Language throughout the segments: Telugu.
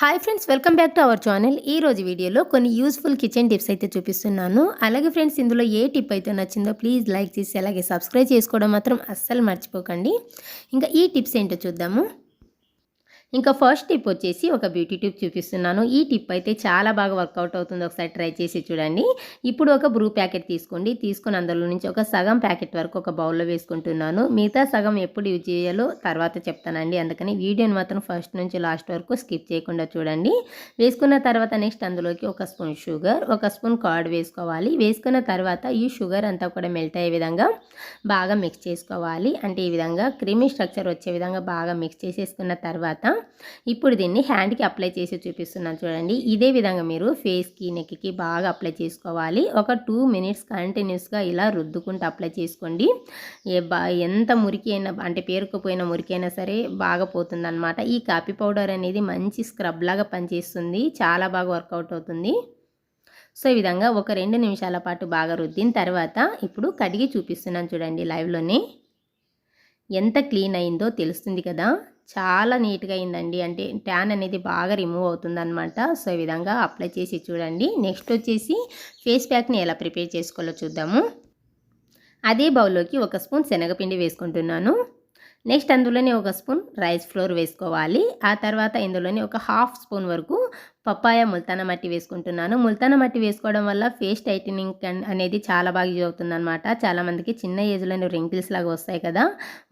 Hi friends welcome back to our channel ఈ రోజు వీడియోలో కొన్ని యూస్ఫుల్ కిచెన్ టిప్స్ అయితే చూపిస్తున్నాను. అలాగే ఫ్రెండ్స్ ఇందులో ఏ టిప్ అయితే నచ్చిందో ప్లీజ్ లైక్ చేసి అలాగే సబ్స్క్రైబ్ చేసుకోవడం మాత్రం అస్సలు మర్చిపోకండి. ఇంకా ఈ టిప్స్ ఏంటో చూద్దాము. ఇంకా ఫస్ట్ టిప్ వచ్చేసి ఒక బ్యూటీ టిప్ చూపిస్తున్నాను. ఈ టిప్ అయితే చాలా బాగా వర్కౌట్ అవుతుంది. ఒకసారి ట్రై చేసి చూడండి. ఇప్పుడు ఒక బ్రూ ప్యాకెట్ తీసుకోండి. తీసుకుని అందులో నుంచి ఒక సగం ప్యాకెట్ వరకు ఒక బౌల్లో వేసుకుంటున్నాను. మిగతా సగం ఎప్పుడు యూజ్ చేయాలో తర్వాత చెప్తానండి. అందుకని వీడియోని మాత్రం ఫస్ట్ నుంచి లాస్ట్ వరకు స్కిప్ చేయకుండా చూడండి. వేసుకున్న తర్వాత నెక్స్ట్ అందులోకి ఒక స్పూన్ షుగర్ ఒక స్పూన్ కార్డ్ వేసుకోవాలి. వేసుకున్న తర్వాత ఈ షుగర్ అంతా కూడా మెల్ట్ అయ్యే విధంగా బాగా మిక్స్ చేసుకోవాలి. అంటే ఈ విధంగా క్రీమీ స్ట్రక్చర్ వచ్చే విధంగా బాగా మిక్స్ చేసేసుకున్న తర్వాత ఇప్పుడు దీన్ని హ్యాండ్కి అప్లై చేసి చూపిస్తున్నాను చూడండి. ఇదే విధంగా మీరు ఫేస్కి నెక్కి బాగా అప్లై చేసుకోవాలి. ఒక టూ మినిట్స్ కంటిన్యూస్గా ఇలా రుద్దుకుంటూ అప్లై చేసుకోండి. ఎంత మురికి అయినా అంటే పేరుకుపోయిన మురికి అయినా సరే బాగా పోతుందన్నమాట. ఈ కాఫీ పౌడర్ అనేది మంచి స్క్రబ్ లాగా పనిచేస్తుంది. చాలా బాగా వర్కౌట్ అవుతుంది. సో ఈ విధంగా ఒక రెండు నిమిషాల పాటు బాగా రుద్దిన తర్వాత ఇప్పుడు కడిగి చూపిస్తున్నాను చూడండి లైవ్లోనే. ఎంత క్లీన్ అయిందో తెలుస్తుంది కదా? చాలా నీట్గా అయిందండి. అంటే ట్యాన్ అనేది బాగా రిమూవ్ అవుతుందనమాట సో ఈ విధంగా అప్లై చేసి చూడండి. నెక్స్ట్ వచ్చేసి ఫేస్ ప్యాక్ని ఎలా ప్రిపేర్ చేసుకోవాలో చూద్దాము. అదే బౌల్లోకి ఒక స్పూన్ శనగపిండి వేసుకుంటున్నాను. నెక్స్ట్ అందులోనే ఒక స్పూన్ రైస్ ఫ్లోర్ వేసుకోవాలి. ఆ తర్వాత ఇందులోనే ఒక హాఫ్ స్పూన్ వరకు పప్పాయ ముల్తాన మట్టి వేసుకుంటున్నాను. ముల్తాన మట్టి వేసుకోవడం వల్ల ఫేస్ టైటనింగ్ అనేది చాలా బాగా యూజ్ అవుతుందన్నమాట. చాలామందికి చిన్న ఏజ్లోనే రింకిల్స్ లాగా వస్తాయి కదా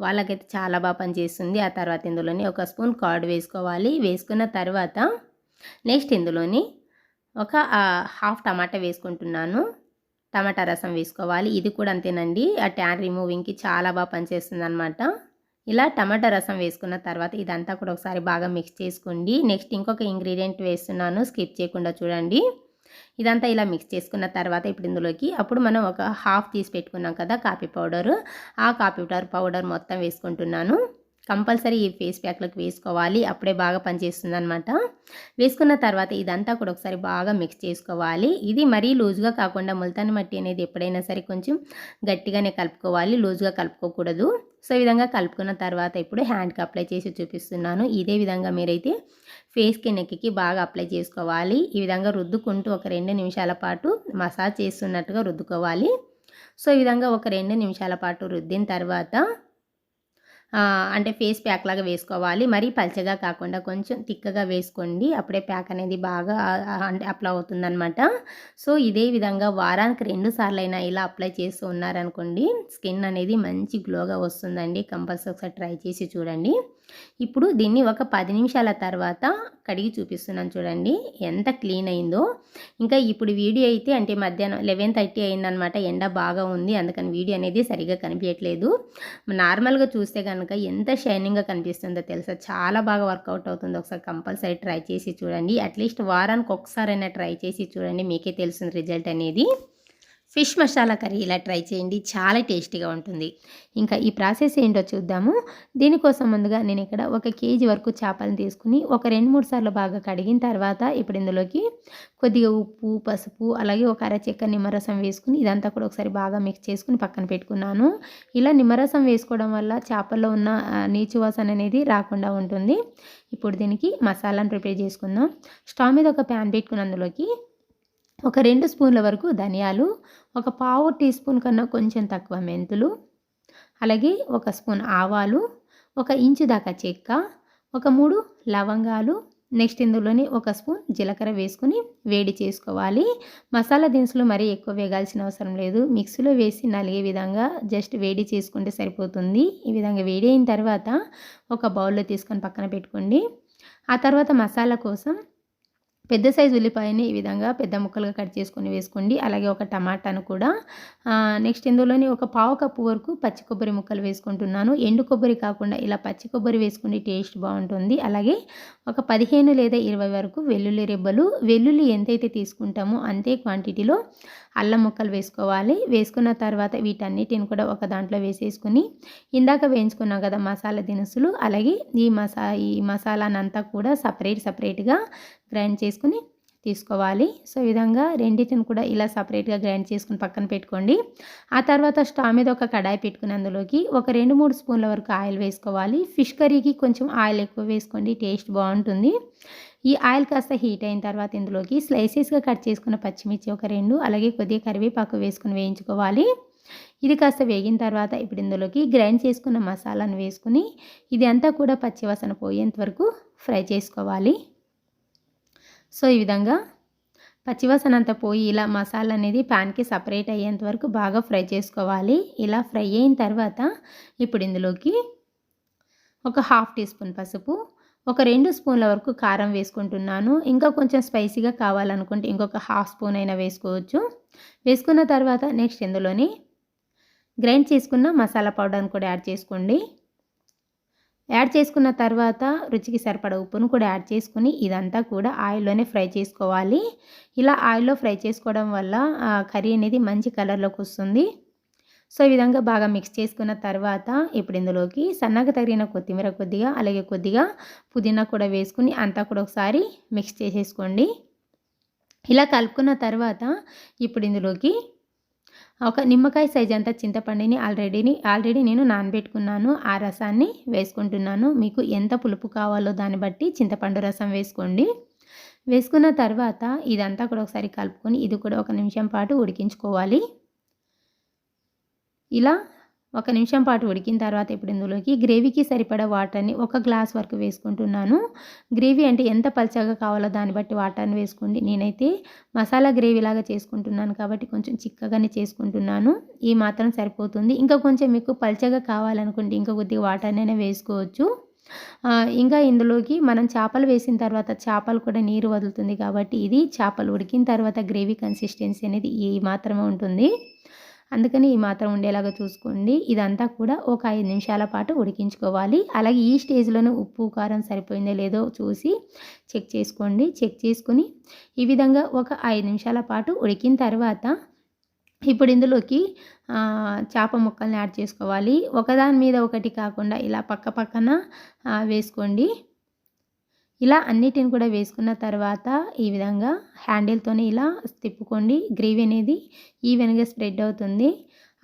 వాళ్ళకైతే చాలా బాగా పనిచేస్తుంది ఆ తర్వాత ఇందులోని ఒక స్పూన్ కార్డ్ వేసుకోవాలి. వేసుకున్న తర్వాత నెక్స్ట్ ఇందులోని ఒక హాఫ్ టమాటా వేసుకుంటున్నాను. టమాటా రసం వేసుకోవాలి. ఇది కూడా అంతేనండి. ఆ ట్యాన్ రిమూవింగ్కి చాలా బాగా పనిచేస్తుంది అనమాట ఇలా టమాటా రసం వేసుకున్న తర్వాత ఇదంతా కూడా ఒకసారి బాగా మిక్స్ చేసుకోండి. నెక్స్ట్ ఇంకొక ఇంగ్రీడియంట్ వేస్తున్నాను. స్కిప్ చేయకుండా చూడండి. ఇదంతా ఇలా మిక్స్ చేసుకున్న తర్వాత ఇప్పుడు ఇందులోకి అప్పుడు మనం ఒక హాఫ్ తీసి పెట్టుకున్నాం కదా కాఫీ పౌడరు. ఆ కాఫీ పౌడర్ మొత్తం వేసుకుంటున్నాను. కంపల్సరీ ఈ ఫేస్ ప్యాక్లకు వేసుకోవాలి. అప్పుడే బాగా పనిచేస్తుంది అనమాట వేసుకున్న తర్వాత ఇదంతా కూడా ఒకసారి బాగా మిక్స్ చేసుకోవాలి. ఇది మరీ లూజ్గా కాకుండా ముల్తాని మట్టి అనేది ఎప్పుడైనా సరే కొంచెం గట్టిగానే కలుపుకోవాలి. లూజ్గా కలుపుకోకూడదు. సో ఈ విధంగా కలుపుకున్న తర్వాత ఇప్పుడు హ్యాండ్కి అప్లై చేసి చూపిస్తున్నాను. ఇదే విధంగా మీరైతే ఫేస్కి నెక్కి బాగా అప్లై చేసుకోవాలి. ఈ విధంగా రుద్దుకుంటూ ఒక రెండు నిమిషాల పాటు మసాజ్ చేస్తున్నట్టుగా రుద్దుకోవాలి. సో ఈ విధంగా ఒక రెండు నిమిషాల పాటు రుద్దిన తర్వాత అంటే ఫేస్ ప్యాక్ లాగా వేసుకోవాలి. మరీ పల్చగా కాకుండా కొంచెం తిక్కగా వేసుకోండి. అప్పుడే ప్యాక్ అనేది బాగా అంటే అప్లై అవుతుందనమాట సో ఇదే విధంగా వారానికి రెండు సార్లు అయినా ఇలా అప్లై చేస్తూ ఉన్నారనుకోండి స్కిన్ అనేది మంచి గ్లోగా వస్తుందండి. కంపల్సరీ ఒకసారి ట్రై చేసి చూడండి. ఇప్పుడు దీన్ని ఒక పది నిమిషాల తర్వాత కడిగి చూపిస్తున్నాను చూడండి. ఎంత క్లీన్ అయిందో. ఇంకా ఇప్పుడు వీడియో అయితే అంటే మధ్యాహ్నం లెవెన్ థర్టీ అయిందనమాట ఎండ బాగా ఉంది. అందుకని వీడియో అనేది సరిగా కనిపించట్లేదు. నార్మల్గా చూస్తే కనుక ఎంత షైనింగ్గా కనిపిస్తుందో తెలుసా? చాలా బాగా వర్కౌట్ అవుతుంది. ఒకసారి కంపల్సరీ ట్రై చేసి చూడండి. అట్లీస్ట్ వారానికి ఒకసారైనా ట్రై చేసి చూడండి. మీకే తెలుస్తుంది రిజల్ట్ అనేది. ఫిష్ మసాలా కర్రీ ఇలా ట్రై చేయండి. చాలా టేస్టీగా ఉంటుంది. ఇంకా ఈ ప్రాసెస్ ఏంటో చూద్దాము. దీనికోసం ముందుగా నేను ఇక్కడ ఒక కేజీ వరకు చేపలను తీసుకుని ఒక రెండు మూడు సార్లు బాగా కడిగిన తర్వాత ఇప్పుడు ఇందులోకి కొద్దిగా ఉప్పు పసుపు అలాగే ఒక అర చెక్క నిమ్మరసం వేసుకుని ఇదంతా కూడా ఒకసారి బాగా మిక్స్ చేసుకుని పక్కన పెట్టుకున్నాను. ఇలా నిమ్మరసం వేసుకోవడం వల్ల చేపల్లో ఉన్న నీచు వాసన అనేది రాకుండా ఉంటుంది. ఇప్పుడు దీనికి మసాలాను ప్రిపేర్ చేసుకుందాం. స్టవ్ మీద ఒక ప్యాన్ పెట్టుకుని అందులోకి ఒక రెండు స్పూన్ల వరకు ధనియాలు ఒక పావు టీ స్పూన్ కన్నా కొంచెం తక్కువ మెంతులు అలాగే ఒక స్పూన్ ఆవాలు ఒక ఇంచు దాకా చెక్క ఒక మూడు లవంగాలు నెక్స్ట్ ఇందులోని ఒక స్పూన్ జీలకర్ర వేసుకుని వేడి చేసుకోవాలి. మసాలా దినుసులు మరీ ఎక్కువ వేగాల్సిన అవసరం లేదు. మిక్సీలో వేసి నలిగే విధంగా జస్ట్ వేడి చేసుకుంటే సరిపోతుంది. ఈ విధంగా వేడి అయిన తర్వాత ఒక బౌల్లో తీసుకొని పక్కన పెట్టుకోండి. ఆ తర్వాత మసాలా కోసం పెద్ద సైజు ఉల్లిపాయని ఈ విధంగా పెద్ద ముక్కలుగా కట్ చేసుకొని వేసుకోండి. అలాగే ఒక టమాటాను కూడా. నెక్స్ట్ ఇందులోని ఒక పావు కప్పు వరకు పచ్చి కొబ్బరి ముక్కలు వేసుకుంటున్నాను. ఎండు కొబ్బరి కాకుండా ఇలా పచ్చి కొబ్బరి వేసుకుంటే టేస్ట్ బాగుంటుంది. అలాగే ఒక పదిహేను లేదా ఇరవై వరకు వెల్లుల్లి రెబ్బలు. వెల్లుల్లి ఎంతైతే తీసుకుంటామో అంతే క్వాంటిటీలో అల్లం ముక్కలు వేసుకోవాలి. వేసుకున్న తర్వాత వీటన్నిటిని కూడా ఒక దాంట్లో వేసేసుకుని ఇందాక వేయించుకున్నాం కదా మసాలా దినుసులు అలాగే ఈ మసా ఈ మసాలానంతా కూడా సపరేట్ సపరేట్గా గ్రైండ్ చేసుకుని తీసుకోవాలి. సో ఈ విధంగా రెండింటిని కూడా ఇలా సపరేట్గా గ్రైండ్ చేసుకుని పక్కన పెట్టుకోండి. ఆ తర్వాత స్టవ్ మీద ఒక కడాయి పెట్టుకుని అందులోకి ఒక రెండు మూడు స్పూన్ల వరకు ఆయిల్ వేసుకోవాలి. ఫిష్ కర్రీకి కొంచెం ఆయిల్ ఎక్కువ వేసుకోండి టేస్ట్ బాగుంటుంది. ఈ ఆయిల్ కాస్త హీట్ అయిన తర్వాత ఇందులోకి స్లైసెస్గా కట్ చేసుకున్న పచ్చిమిర్చి ఒక రెండు అలాగే కొద్దిగా కరివేపాకు వేసుకుని వేయించుకోవాలి. ఇది కాస్త వేగిన తర్వాత ఇప్పుడు ఇందులోకి గ్రైండ్ చేసుకున్న మసాలాను వేసుకుని ఇది అంతా కూడా పచ్చివాసన పోయేంత వరకు ఫ్రై చేసుకోవాలి. సో ఈ విధంగా పచ్చివాసన అంతా పోయి ఇలా మసాలా అనేది ప్యాన్కి సపరేట్ అయ్యేంత వరకు బాగా ఫ్రై చేసుకోవాలి. ఇలా ఫ్రై అయిన తర్వాత ఇప్పుడు ఇందులోకి ఒక హాఫ్ టీ స్పూన్ పసుపు ఒక రెండు స్పూన్ల వరకు కారం వేసుకుంటున్నాను. ఇంకా కొంచెం స్పైసీగా కావాలనుకుంటే ఇంకొక హాఫ్ స్పూన్ అయినా వేసుకోవచ్చు. వేసుకున్న తర్వాత నెక్స్ట్ ఇందులోని గ్రైండ్ చేసుకున్న మసాలా పౌడర్ని కూడా యాడ్ చేసుకోండి. యాడ్ చేసుకున్న తర్వాత రుచికి సరిపడ ఉప్పును కూడా యాడ్ చేసుకుని ఇదంతా కూడా ఆయిల్లోనే ఫ్రై చేసుకోవాలి. ఇలా ఆయిల్లో ఫ్రై చేసుకోవడం వల్ల కర్రీ అనేది మంచి కలర్లోకి వస్తుంది. సో ఈ విధంగా బాగా మిక్స్ చేసుకున్న తర్వాత ఇప్పుడు ఇందులోకి సన్నగా తగిన కొత్తిమీర కొద్దిగా అలాగే కొద్దిగా పుదీనా కూడా వేసుకుని అంతా కూడా ఒకసారి మిక్స్ చేసేసుకోండి. ఇలా కలుపుకున్న తర్వాత ఇప్పుడు ఇందులోకి ఒక నిమ్మకాయ సైజ్ అంతా చింతపండుని ఆల్రెడీని ఆల్రెడీ నేను నానబెట్టుకున్నాను. ఆ రసాన్ని వేసుకుంటున్నాను. మీకు ఎంత పులుపు కావాలో దాన్ని బట్టి చింతపండు రసం వేసుకోండి. వేసుకున్న తర్వాత ఇదంతా కూడా ఒకసారి కలుపుకొని ఇది కూడా ఒక నిమిషం పాటు ఉడికించుకోవాలి. ఇలా ఒక నిమిషం పాటు ఉడికిన తర్వాత ఇప్పుడు ఇందులోకి గ్రేవీకి సరిపడా వాటర్ని ఒక గ్లాస్ వరకు వేసుకుంటున్నాను. గ్రేవీ అంటే ఎంత పల్చగా కావాలో దాన్ని బట్టి వాటర్ని వేసుకోండి. నేనైతే మసాలా గ్రేవీ లాగా చేసుకుంటున్నాను కాబట్టి కొంచెం చిక్కగానే చేసుకుంటున్నాను. ఈ మాత్రం సరిపోతుంది. ఇంకా కొంచెం మీకు పల్చగా కావాలనుకుంటే ఇంకా కొద్దిగా వాటర్నైనా వేసుకోవచ్చు. ఇంకా ఇందులోకి మనం చేపలు వేసిన తర్వాత చేపలు కూడా నీరు వదులుతుంది కాబట్టి ఇది చేపలు ఉడికిన తర్వాత గ్రేవీ కన్సిస్టెన్సీ అనేది ఈ మాత్రమే ఉంటుంది. అందుకని ఈ మాత్రం ఉండేలాగా చూసుకోండి. ఇదంతా కూడా ఒక ఐదు నిమిషాల పాటు ఉడికించుకోవాలి. అలాగే ఈ స్టేజ్లోనే ఉప్పు కారం సరిపోయిందో లేదో చూసి చెక్ చేసుకోండి. చెక్ చేసుకుని ఈ విధంగా ఒక ఐదు నిమిషాల పాటు ఉడికిన తర్వాత ఇప్పుడు ఇందులోకి చేప ముక్కల్ని యాడ్ చేసుకోవాలి. ఒకదాని మీద ఒకటి కాకుండా ఇలా పక్క పక్కన వేసుకోండి. ఇలా అన్నిటిని కూడా వేసుకున్న తర్వాత ఈ విధంగా హ్యాండిల్తోనే ఇలా తిప్పుకోండి. గ్రేవీ అనేది ఈవెన్గా స్ప్రెడ్ అవుతుంది.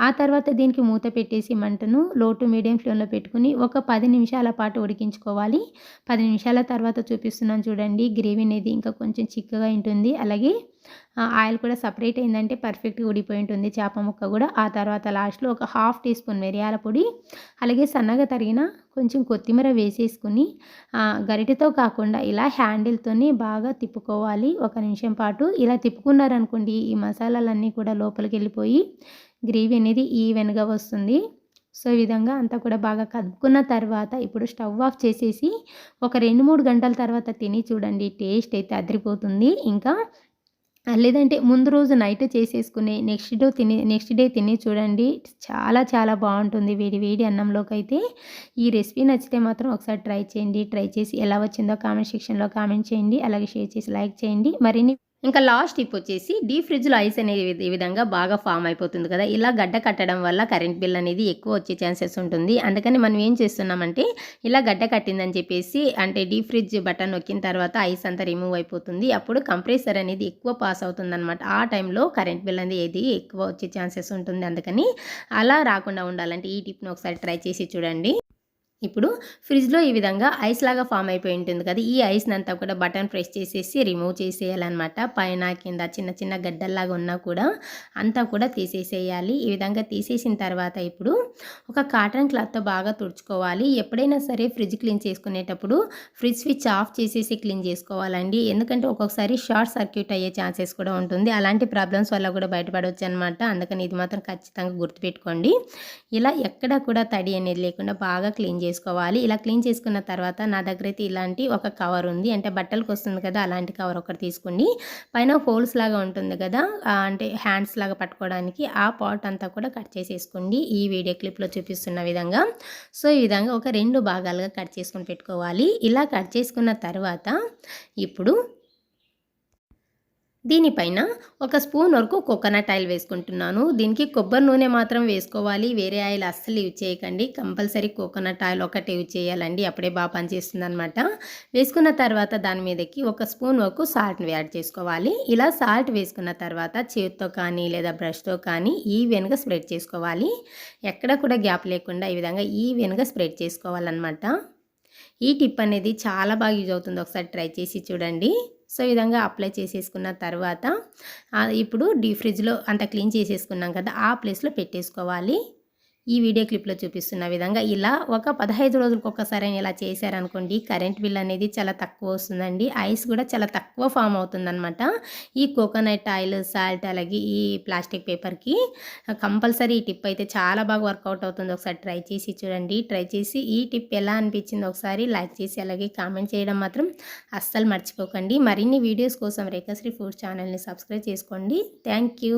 ఆ తర్వాత దీనికి మూత పెట్టేసి మంటను లో టు మీడియం ఫ్లేమ్లో పెట్టుకుని ఒక పది నిమిషాల పాటు ఉడికించుకోవాలి. పది నిమిషాల తర్వాత చూపిస్తున్నాను చూడండి గ్రేవీ అనేది ఇంకా కొంచెం చిక్కగా ఉంటుంది. అలాగే ఆయిల్ కూడా సపరేట్ అయిందంటే పర్ఫెక్ట్గా ఉడిపోయి ఉంటుంది. చేప ముక్క కూడా. ఆ తర్వాత లాస్ట్లో ఒక హాఫ్ టీ స్పూన్ మిరియాల పొడి అలాగే సన్నగా తరిగిన కొంచెం కొత్తిమీర వేసేసుకుని గరిటెతో కాకుండా ఇలా హ్యాండిల్తోని బాగా తిప్పుకోవాలి. ఒక నిమిషం పాటు ఇలా తిప్పుకున్నారనుకోండి ఈ మసాలాలన్నీ కూడా లోపలికి వెళ్ళిపోయి గ్రేవీ అనేది ఈవెన్గా వస్తుంది. సో ఈ విధంగా అంతా కూడా బాగా కదుపుకున్న తర్వాత ఇప్పుడు స్టవ్ ఆఫ్ చేసేసి ఒక రెండు మూడు గంటల తర్వాత తిని చూడండి టేస్ట్ అయితే అదిరిపోతుంది. ఇంకా లేదంటే ముందు రోజు నైట్ చేసేసుకుని నెక్స్ట్ డే తిని నెక్స్ట్ డే తిని చూడండి చాలా చాలా బాగుంటుంది. వేడి వేడి అన్నంలోకి అయితే ఈ రెసిపీ నచ్చితే మాత్రం ఒకసారి ట్రై చేయండి. ట్రై చేసి ఎలా వచ్చిందో కామెంట్ సెక్షన్లో కామెంట్ చేయండి. అలాగే షేర్ చేసి లైక్ చేయండి. మరిన్ని ఇంకా లాస్ట్ టిప్ వచ్చేసి డీప్ ఫ్రిడ్జ్లో ఐస్ అనేది ఈ విధంగా బాగా ఫామ్ అయిపోతుంది కదా. ఇలా గడ్డ కట్టడం వల్ల కరెంట్ బిల్ అనేది ఎక్కువ వచ్చే ఛాన్సెస్ ఉంటుంది. అందుకని మనం ఏం చేస్తున్నామంటే ఇలా గడ్డ కట్టిందని చెప్పేసి అంటే డీప్ ఫ్రిడ్జ్ బటన్ నొక్కిన తర్వాత ఐస్ అంతా రిమూవ్ అయిపోతుంది. అప్పుడు కంప్రెసర్ అనేది ఎక్కువ పాస్ అవుతుంది అనమాట ఆ టైంలో కరెంట్ బిల్ అనేది ఎక్కువ వచ్చే ఛాన్సెస్ ఉంటుంది. అందుకని అలా రాకుండా ఉండాలంటే ఈ టిప్ను ఒకసారి ట్రై చేసి చూడండి. ఇప్పుడు ఫ్రిడ్జ్లో ఈ విధంగా ఐస్ లాగా ఫామ్ అయిపోయి ఉంటుంది కదా ఈ ఐస్ని అంతా కూడా బటన్ ప్రెస్ చేసేసి రిమూవ్ చేసేయాలన్నమాట. పైన కింద చిన్న చిన్న గడ్డల్లాగా ఉన్నా కూడా అంతా కూడా తీసేసేయాలి. ఈ విధంగా తీసేసిన తర్వాత ఇప్పుడు ఒక కాటన్ క్లాత్తో బాగా తుడుచుకోవాలి. ఎప్పుడైనా సరే ఫ్రిడ్జ్ క్లీన్ చేసుకునేటప్పుడు ఫ్రిడ్జ్ స్విచ్ ఆఫ్ చేసేసి క్లీన్ చేసుకోవాలండి. ఎందుకంటే ఒక్కొక్కసారి షార్ట్ సర్క్యూట్ అయ్యే ఛాన్సెస్ కూడా ఉంటుంది. అలాంటి ప్రాబ్లమ్స్ వల్ల కూడా బయటపడవచ్చు అనమాట అందుకని ఇది మాత్రం ఖచ్చితంగా గుర్తుపెట్టుకోండి. ఇలా ఎక్కడ కూడా తడి అనేది లేకుండా బాగా క్లీన్ చేసుకోవాలి చేసుకోవాలి. ఇలా క్లీన్ చేసుకున్న తర్వాత నా దగ్గర అయితే ఇలాంటి ఒక కవర్ ఉంది. అంటే బట్టలకు వస్తుంది కదా అలాంటి కవర్ ఒకటి తీసుకోండి. పైన హోల్స్ లాగా ఉంటుంది కదా అంటే హ్యాండ్స్ లాగా పట్టుకోవడానికి ఆ పాట్ అంతా కూడా కట్ చేసేసుకోండి. ఈ వీడియో క్లిప్లో చూపిస్తున్న విధంగా. సో ఈ విధంగా ఒక రెండు భాగాలుగా కట్ చేసుకొని పెట్టుకోవాలి. ఇలా కట్ చేసుకున్న తర్వాత ఇప్పుడు దీనిపైన ఒక స్పూన్ వరకు కోకోనట్ ఆయిల్ వేసుకుంటున్నాను. దీనికి కొబ్బరి నూనె మాత్రం వేసుకోవాలి. వేరే ఆయిల్ అస్సలు యూజ్ చేయకండి. కంపల్సరీ కోకోనట్ ఆయిల్ ఒకటే యూజ్ చేయాలండి. అప్పుడే బాగా పనిచేస్తుంది అనమాట వేసుకున్న తర్వాత దాని మీదకి ఒక స్పూన్ వరకు సాల్ట్ని యాడ్ చేసుకోవాలి. ఇలా సాల్ట్ వేసుకున్న తర్వాత చేతితో కానీ లేదా బ్రష్తో కానీ ఈవెన్గా స్ప్రెడ్ చేసుకోవాలి. ఎక్కడ కూడా గ్యాప్ లేకుండా ఈ విధంగా ఈవెన్గా స్ప్రెడ్ చేసుకోవాలన్నమాట. ఈ టిప్ అనేది చాలా బాగా యూజ్ అవుతుంది. ఒకసారి ట్రై చేసి చూడండి. సో ఈ విధంగా అప్లై చేసేసుకున్న తర్వాత ఇప్పుడు డీ ఫ్రిడ్జ్లో అంతా క్లీన్ చేసేసుకున్నాం కదా ఆ ప్లేస్లో పెట్టేసుకోవాలి. ఈ వీడియో క్లిప్లో చూపిస్తున్న విధంగా ఇలా ఒక పదహైదు రోజులకు ఒక్కసారి ఇలా చేశారనుకోండి కరెంట్ బిల్ అనేది చాలా తక్కువ వస్తుందండి. ఐస్ కూడా చాలా తక్కువ ఫామ్ అవుతుందన్నమాట. ఈ కోకోనట్ ఆయిల్ సాల్ట్ అలాగే ఈ ప్లాస్టిక్ పేపర్కి కంపల్సరీ ఈ టిప్ అయితే చాలా బాగా వర్కౌట్ అవుతుంది. ఒకసారి ట్రై చేసి చూడండి. ట్రై చేసి ఈ టిప్ ఎలా అనిపించింది ఒకసారి లైక్ చేసి అలాగే కామెంట్ చేయడం మాత్రం అస్సలు మర్చిపోకండి. మరిన్ని వీడియోస్ కోసం రేఖశ్రీ ఫుడ్ ఛానల్ని సబ్స్క్రైబ్ చేసుకోండి. Thank you.